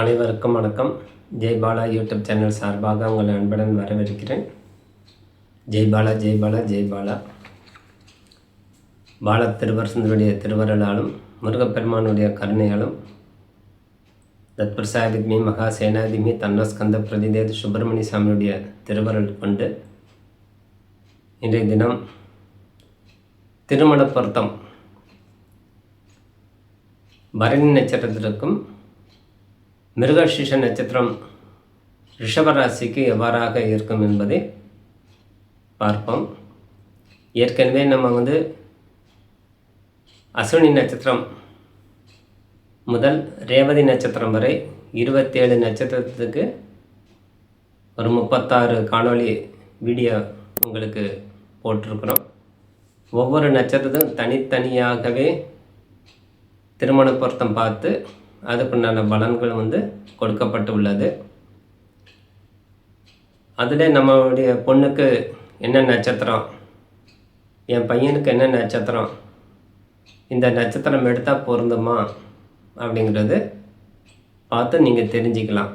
அனைவருக்கும் வணக்கம். Jaibala YouTube channel சார்பாக உங்கள் அன்புடன் வரவேற்கிறேன். ஜெய்பாலா ஜெய்பாலா ஜெய்பாலா பால திருவரசனுடைய திருவருளாலும் முருகப்பெருமானுடைய கருணையாலும் தத்பிரசாதித்மி மகா சேனாதிமி தன்னஸ்கந்த பிரதிதேத சுப்பிரமணிய சாமியுடைய திருவருள் கொண்டு இன்றைய தினம் திருமண பொருத்தம். பரணி நட்சத்திரத்திற்கும் மிருகசிஷ நட்சத்திரம் ரிஷபராசிக்கு எவ்வாறாக இருக்கும் என்பதை பார்ப்போம். ஏற்கனவே நம்ம வந்து அஸ்வினி நட்சத்திரம் முதல் ரேவதி நட்சத்திரம் வரை இருபத்தேழு நட்சத்திரத்துக்கு ஒரு முப்பத்தாறு காணொளி வீடியோ உங்களுக்கு போட்டிருக்கிறோம். ஒவ்வொரு நட்சத்திரத்தும் தனித்தனியாகவே திருமண பொருத்தம் பார்த்து அதுக்குண்டான பலன்கள் வந்து கொடுக்கப்பட்டு உள்ளது அதில் நம்மளுடைய பொண்ணுக்கு என்ன நட்சத்திரம் என் பையனுக்கு என்ன நட்சத்திரம் இந்த நட்சத்திரம் எடுத்தால் பொருந்துமா அப்படிங்கிறது பார்த்து நீங்கள் தெரிஞ்சுக்கலாம்.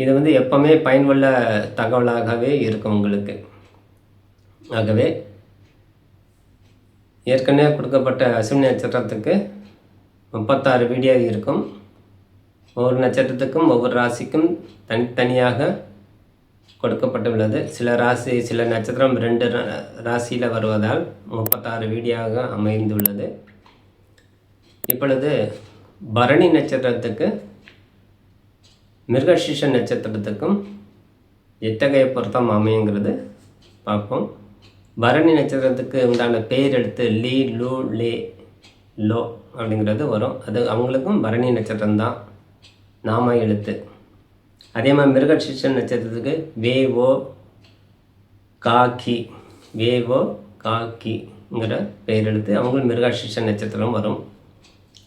இது வந்து எப்போவுமே பயனுள்ள தகவலாகவே இருக்கும் உங்களுக்கு. ஆகவே ஏற்கனவே கொடுக்கப்பட்ட அசுவின் நட்சத்திரத்துக்கு முப்பத்தாறு வீடியோ இருக்கும். ஒவ்வொரு நட்சத்திரத்துக்கும் ஒவ்வொரு ராசிக்கும் தனித்தனியாக கொடுக்கப்பட்டுள்ளது. சில ராசி சில நட்சத்திரம் ரெண்டு ராசியில் வருவதால் முப்பத்தாறு வீடியோவாக அமைந்துள்ளது. இப்பொழுது பரணி நட்சத்திரத்துக்கு மிருகசீஷ நட்சத்திரத்துக்கும் எத்தகைய பொருத்தம் அமையுங்கிறது பார்ப்போம். பரணி நட்சத்திரத்துக்கு உண்டான பெயர் எடுத்து லீ லூ லே லோ அப்படிங்கிறது வரும். அது அவங்களுக்கும் பரணி நட்சத்திரம் தான். நாம எழுத்து. அதே மாதிரி மிருகசீஷ நட்சத்திரத்துக்கு வேவோ காக்கி. வேவோ காக்கிங்கிற பெயர் எழுத்து அவங்களும் மிருகசீஷ நட்சத்திரம் வரும்.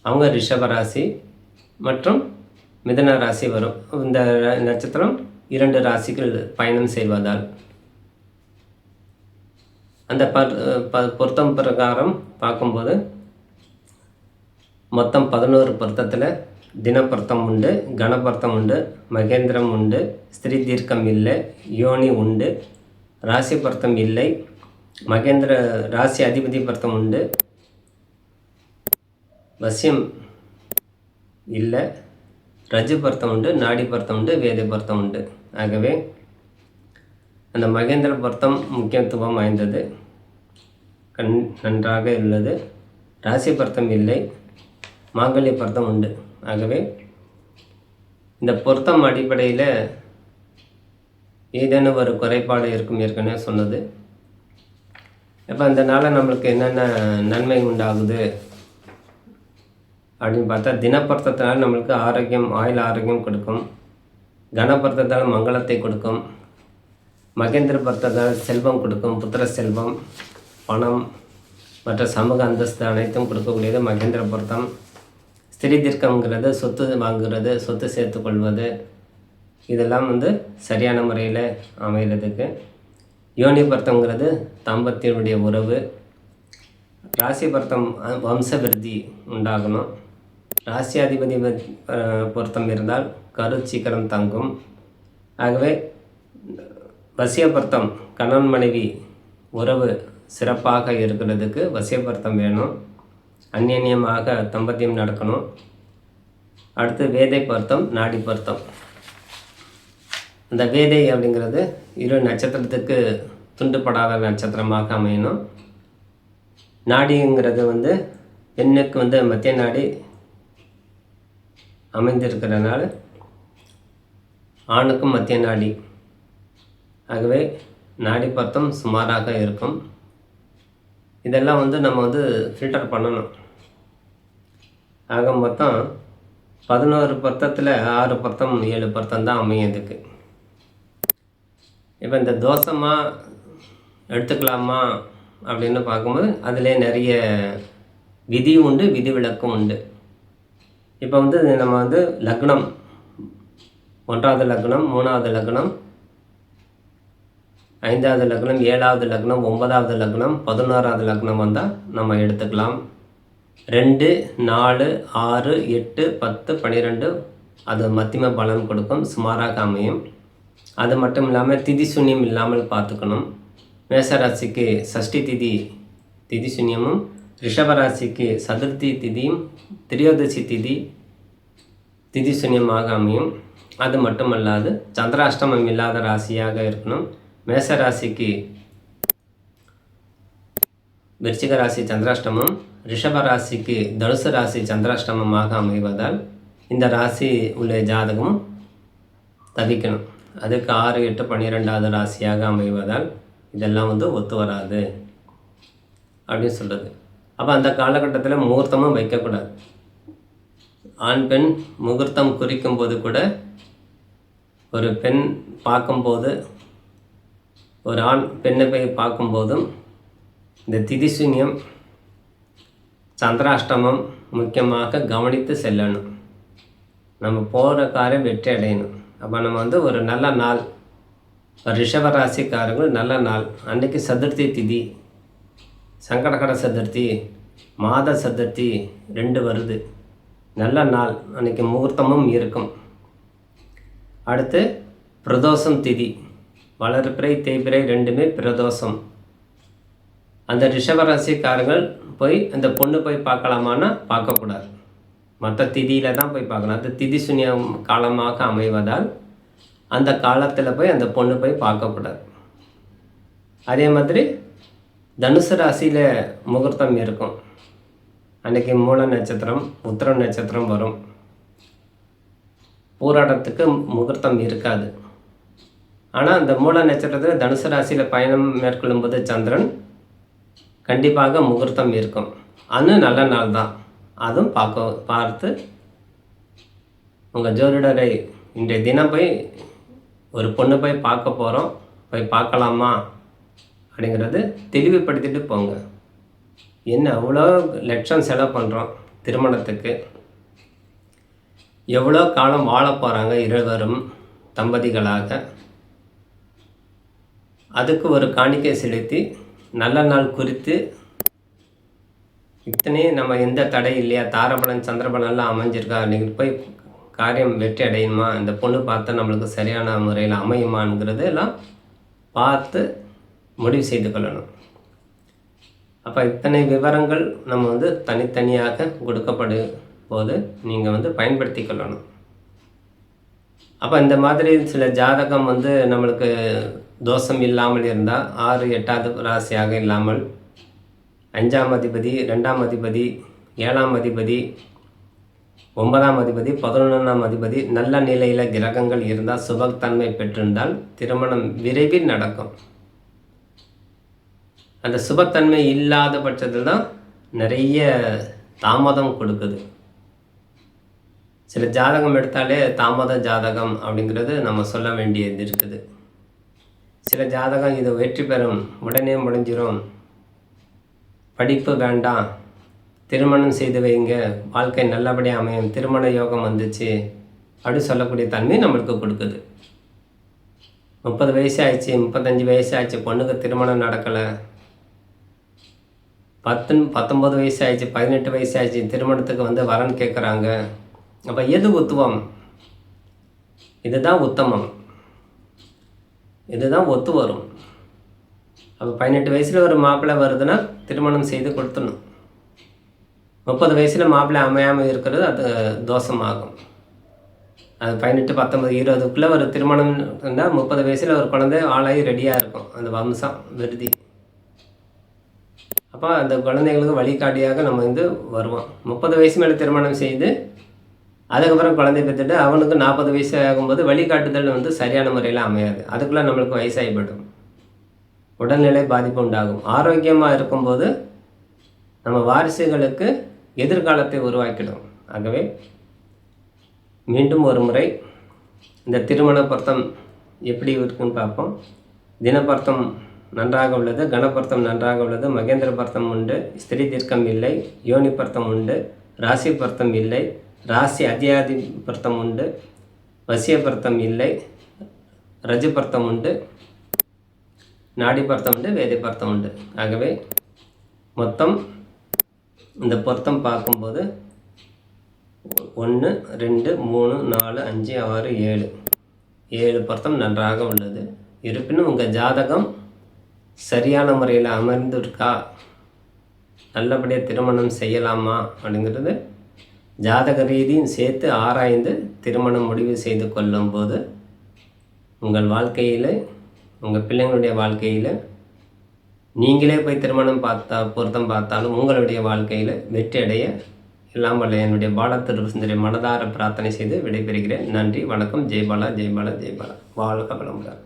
அவங்க ரிஷபராசி மற்றும் மிதன ராசி வரும். இந்த நட்சத்திரம் இரண்டு ராசிகள் பயணம் செய்வதால். அந்த ப பொருத்தம் பிரகாரம் பார்க்கும்போது மொத்தம் பதினோரு பொருத்தத்தில் தினப்பொருத்தம் உண்டு கணப்பொருத்தம் உண்டு மகேந்திரம் உண்டு ஸ்திரீ தீர்க்கம் இல்லை யோனி உண்டு ராசி பொருத்தம் இல்லை மகேந்திர ராசி அதிபதி பொருத்தம் உண்டு வசியம் இல்லை ரஜு பொருத்தம் உண்டு நாடி பொருத்தம் உண்டு வேதை பொருத்தம் உண்டு. ஆகவே அந்த மகேந்திர பொருத்தம் முக்கியத்துவம் வாய்ந்தது. கண் நன்றாக உள்ளது. ராசி பொருத்தம் இல்லை மாங்கல்ய பொருத்தம் உண்டு. ஆகவே இந்த பொருத்தம் அடிப்படையில் ஏதேனும் ஒரு குறைபாடு இருக்கும் ஏற்கனவே சொன்னது. இப்போ இந்த நம்மளுக்கு என்னென்ன நன்மை உண்டாகுது? அப்படின்னு பார்த்தா தினப்பொருத்தத்தினால் நம்மளுக்கு ஆரோக்கியம் ஆயுள் ஆரோக்கியம் கொடுக்கும். கனப்பொருத்தத்தால் மங்களத்தை கொடுக்கும். மகேந்திர பர்த்தத்தால் செல்வம் கொடுக்கும் புத்திர செல்வம் பணம் மற்ற சமூக அந்தஸ்து அனைத்தும் கொடுக்கக்கூடியது மகேந்திர பொருத்தம். ஸ்திரீ சொத்து வாங்குறது சொத்து சேர்த்துக்கொள்வது இதெல்லாம் வந்து சரியான முறையில் அமைகிறதுக்கு யோனி பர்த்தங்கிறது தாம்பத்தியனுடைய உறவு. ராசி பர்த்தம் வம்ச விருத்தி உண்டாகணும். ராசியாதிபதி பொருத்தம் இருந்தால் கரு சீக்கிரம் தங்கும். ஆகவே வசியபர்த்தம் கணவன் மனைவி உறவு சிறப்பாக இருக்கிறதுக்கு வசியபர்த்தம் வேணும். அந்நியமாக தம்பத்தியம் நடக்கணும். அடுத்து வேதை பொருத்தம் நாடி பொருத்தம். அந்த வேதை அப்படிங்கிறது இரு நட்சத்திரத்துக்கு துண்டுப்படாத நட்சத்திரமாக அமையணும். நாடிங்கிறது வந்து பெண்ணுக்கு வந்து மத்திய நாடி அமைந்திருக்கிறதுனால ஆணுக்கும் மத்திய நாடி. ஆகவே நாடி பொருத்தம் சுமாராக இருக்கும். இதெல்லாம் வந்து நம்ம வந்து ஃபில்டர் பண்ணணும். ஆக மொத்தம் பதினோரு பர்த்தத்தில் ஆறு பர்த்தம் ஏழு பர்த்தம் தான் அமையும் இதுக்கு இப்போ இந்த தோசமாக எடுத்துக்கலாமா அப்படின்னு பார்க்கும்போது அதிலே நிறைய விதி உண்டு விதிவிலக்கும் உண்டு. இப்போ வந்து நம்ம வந்து லக்னம் ஒன்றாவது லக்னம் மூணாவது லக்னம் ஐந்தாவது லக்னம் ஏழாவது லக்னம் ஒன்பதாவது லக்னம் பதினோராவது லக்னம் வந்தால் நம்ம எடுத்துக்கலாம். ரெண்டு நாலு ஆறு எட்டு பத்து பன்னிரெண்டு அது மத்தியம பலன் கொடுக்கும் சுமாராக அமையும். அது மட்டும் இல்லாமல் திதி சூன்யம் இல்லாமல் பார்த்துக்கணும். மேசராசிக்கு சஷ்டி திதி திதி சூன்யமும் ரிஷபராசிக்கு சதுர்த்தி திதியும் திரியோதசி திதி திதி சூன்யமாக அமையும். அது மட்டுமல்லாது சந்திராஷ்டமம் இல்லாத ராசியாக இருக்கணும். மேச ராசிக்கு விருச்சிக ராசி சந்திராஷ்டமம் ரிஷப ராசிக்கு தனுசு ராசி சந்திராஷ்டமமாக அமைவதால் இந்த ராசி உள்ள ஜாதகம் தவிக்கணும். அதுக்கு ஆறு எட்டு பன்னிரெண்டாவது ராசியாக அமைவதால் இதெல்லாம் வந்து ஒத்து வராது அப்படின்னு சொல்கிறது அப்போ அந்த காலகட்டத்தில் முகூர்த்தமும் வைக்கக்கூடாது. ஆண் பெண் முகூர்த்தம் குறிக்கும் போது கூட ஒரு பெண் பார்க்கும்போது ஒரு ஆண் பெண்ணை போய் பார்க்கும்போதும் இந்த திதிசூன்யம் சந்திராஷ்டமம் முக்கியமாக கவனித்து செல்லணும். நம்ம போகிற காரியம் வெற்றி அடையணும். அப்போ நம்ம வந்து ஒரு நல்ல நாள். ரிஷபராசிக்காரங்கள் நல்ல நாள். அன்றைக்கி சதுர்த்தி திதி. சங்கடகட சதுர்த்தி மாத சதுர்த்தி ரெண்டு வருது. நல்ல நாள். அன்றைக்கி முகூர்த்தமும் இருக்கும். அடுத்து பிரதோஷம் திதி. வளர்பிறை தேய்பிறை ரெண்டுமே பிரதோஷம். அந்த ரிஷபராசிக்காரர்கள் போய் அந்த பொண்ணு போய் பார்க்கலாமான்னா பார்க்கக்கூடாது. மற்ற திதியில் தான் போய் பார்க்கணும். அந்த திதி சுனியம் காலமாக அமைவதால் அந்த காலத்தில் போய் அந்த பொண்ணு போய் பார்க்கக்கூடாது. அதே மாதிரி தனுசு ராசியில் முகூர்த்தம் இருக்கும். அன்றைக்கி மூல நட்சத்திரம் உத்திர நட்சத்திரம் வரும். போராட்டத்துக்கு முகூர்த்தம் இருக்காது. ஆனால் அந்த மூல நட்சத்திரத்தில் தனுசு ராசியில் பயணம் மேற்கொள்ளும்போது சந்திரன் கண்டிப்பாக முகூர்த்தம் இருக்கும். அது நல்ல நாள் தான். அதுவும் பார்க்க பார்த்து உங்கள் ஜோதிடரை இன்றைய தினம் போய் ஒரு பொண்ணு போய் பார்க்க போகிறோம் போய் பார்க்கலாமா? அப்படிங்கிறது தெளிவுபடுத்திட்டு போங்க. என்ன அவ்வளோ லட்சம் செலவு பண்ணுறோம் திருமணத்துக்கு. எவ்வளோ காலம் வாழ போகிறாங்க இருவரும் தம்பதிகளாக. அதுக்கு ஒரு காணிக்கை செலுத்தி நல்ல நாள் குறித்து இத்தனை நம்ம எந்த தடை இல்லையா? தாரபலன் சந்திரபலன்லாம் அமைஞ்சிருக்கா? நீங்கள் போய் காரியம் வெற்றி அடையுமா இந்த பொண்ணு பார்த்தா நம்மளுக்கு சரியான முறையில் அமையுமாங்கிறது எல்லாம் பார்த்து முடிவு செய்து கொள்ளணும். அப்போ இத்தனை விவரங்கள் நம்ம வந்து தனித்தனியாக கொடுக்கப்படும் போது நீங்கள் வந்து பயன்படுத்தி கொள்ளணும். அப்போ இந்த மாதிரி சில ஜாதகம் வந்து நம்மளுக்கு தோஷம் இல்லாமல் இருந்தால் ஆறு எட்டாவது ராசியாக இல்லாமல் அஞ்சாம் அதிபதி ரெண்டாம் அதிபதி ஏழாம் அதிபதி ஒன்பதாம் அதிபதி பதினொன்றாம் அதிபதி நல்ல நிலையில் கிரகங்கள் இருந்தால் சுபத்தன்மை பெற்றிருந்தால் திருமணம் விரைவில் நடக்கும். அந்த சுபத்தன்மை இல்லாத பட்சத்தில் தான் நிறைய தாமதம் கொடுக்குது. சில ஜாதகம் எடுத்தாலே தாமத ஜாதகம் அப்படிங்கிறது நம்ம சொல்ல வேண்டியது இருக்குது. சில ஜாதகம் இது வெற்றி பெறும். உடனே முடிஞ்சிடும் படிப்பு வேண்டாம். திருமணம் செய்து வைங்க. வாழ்க்கை நல்லபடியாக அமையும். திருமண யோகம் வந்துச்சு. அப்படி சொல்லக்கூடிய தன்மை நம்மளுக்கு கொடுக்குது. முப்பது வயசு ஆயிடுச்சு. முப்பத்தஞ்சு வயசு ஆயிடுச்சு. பொண்ணுக்கு திருமணம் நடக்கலை. பத்து பத்தொம்பது வயசு ஆயிடுச்சு. பதினெட்டு வயசு ஆயிடுச்சு. திருமணத்துக்கு வந்து வரன் கேட்குறாங்க அப்போ எது உத்துவம் இதுதான் உத்தமம். இதுதான் ஒத்து வரும். அப்போ பதினெட்டு வயசில் ஒரு மாப்பிள்ளை வருதுன்னா திருமணம் செய்து கொடுத்துடணும். முப்பது வயசில் மாப்பிள்ளை அமையாமல் இருக்கிறது அது தோஷமாகும். அது பதினெட்டு பத்தொம்பது இருபதுக்குள்ளே ஒரு திருமணம் இருந்தால் முப்பது வயசில் ஒரு குழந்தை ஆளாகி ரெடியாக இருக்கும். அந்த வம்சம் விருதி அப்போ அந்த குழந்தைங்களுக்கு வழிகாட்டியாக நம்ம வந்து வருவோம். முப்பது வயசு மேலே திருமணம் செய்து அதுக்கப்புறம் குழந்தை பெற்றுட்டு அவனுக்கு நாற்பது வயசு ஆகும்போது வழிகாட்டுதல் வந்து சரியான முறையில் அமையாது. அதுக்குள்ளே நம்மளுக்கு வயசாகிப்படும் உடல்நிலை பாதிப்பு உண்டாகும். ஆரோக்கியமாக இருக்கும்போது நம்ம வாரிசுகளுக்கு எதிர்காலத்தை உருவாக்கிடும். ஆகவே மீண்டும் ஒரு முறை இந்த திருமண பொருத்தம் எப்படி இருக்குன்னு பார்ப்போம். தினப்பொருத்தம் நன்றாக உள்ளது கணபொருத்தம் நன்றாக உள்ளது மகேந்திர பொருத்தம் உண்டு ஸ்திரீ தீர்க்கம் இல்லை யோனி பொருத்தம் உண்டு ராசி பொருத்தம் இல்லை ராசி அத்தியாதி பொருத்தம் உண்டு வசிய பொருத்தம் இல்லை ரஜு பொருத்தம் உண்டு நாடி பொருத்தம் உண்டு வேதி பொருத்தம் உண்டு. ஆகவே மொத்தம் இந்த பொருத்தம் பார்க்கும்போது ஒன்று ரெண்டு மூணு நாலு அஞ்சு ஆறு ஏழு. ஏழு பொருத்தம் நன்றாக உள்ளது. இருப்பினும் உங்கள் ஜாதகம் சரியான முறையில் அமர்ந்திருக்கா? நல்லபடியாக திருமணம் செய்யலாமா? அப்படிங்கிறது ஜாதக ரீதியும் சேர்த்து ஆராய்ந்து திருமணம் முடிவு செய்து கொள்ளும்போது உங்கள் வாழ்க்கையில் உங்கள் பிள்ளைங்களுடைய வாழ்க்கையில் நீங்களே போய் திருமணம் பார்த்தா பொருத்தம் பார்த்தாலும் உங்களுடைய வாழ்க்கையில் வெற்றி அடைய எல்லாம் வல்ல என்னுடைய பாலத்திரு சுந்தரி மனதார பிரார்த்தனை செய்து விடைபெறுகிறேன். நன்றி வணக்கம். ஜெய்பாலா ஜெய்பாலா ஜெய்பாலா வாழ்க வளமுடன்.